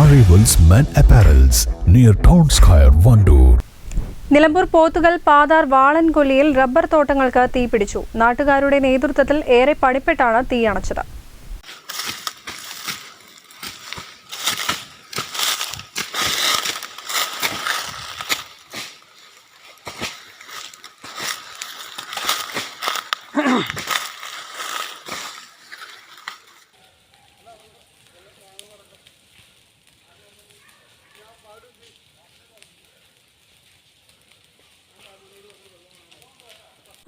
Arrivals Men Apparels near Town Square, Vandoor. Nilambur Pothukal Pathar വാളൻകൊല്ലിയിൽ rubber തോട്ടങ്ങൾക്ക് തീപിടിച്ചു നാട്ടുകാരുടെ നേതൃത്വത്തിൽ ഏറെ പണിപ്പെട്ടാണ് തീയണച്ചത്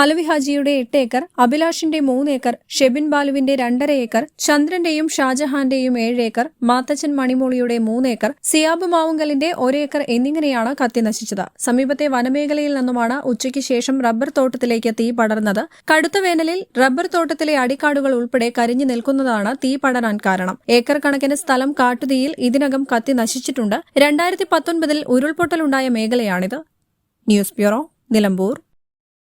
അലവി ഹാജിയുടെ എട്ട് ഏക്കർ അഭിലാഷിന്റെ മൂന്ന് ഏക്കർ ഷെബിൻ ബാലുവിന്റെ രണ്ടര ഏക്കർ ചന്ദ്രന്റെയും ഷാജഹാന്റെയും ഏഴ് ഏക്കർ മാത്തച്ചൻ മണിമോളിയുടെ മൂന്ന് ഏക്കർ സിയാബ് മാവുങ്കലിന്റെ ഒരേക്കർ എന്നിങ്ങനെയാണ് കത്തി നശിച്ചത്. സമീപത്തെ വനമേഖലയിൽ നിന്നുമാണ് ഉച്ചയ്ക്ക് ശേഷം റബ്ബർ തോട്ടത്തിലേക്ക് തീ പടർന്നത്. കടുത്ത വേനലിൽ റബ്ബർ തോട്ടത്തിലെ അടിക്കാടുകൾ ഉൾപ്പെടെ കരിഞ്ഞു നിൽക്കുന്നതാണ് തീ പടരാൻ കാരണം. ഏക്കർ കണക്കിന് സ്ഥലം കാട്ടുതീയിൽ ഇതിനകം കത്തി നശിച്ചിട്ടുണ്ട്. രണ്ടായിരത്തി പത്തൊൻപതിൽ ഉരുൾപൊട്ടലുണ്ടായ മേഖലയാണിത്. News bureau Nilambur.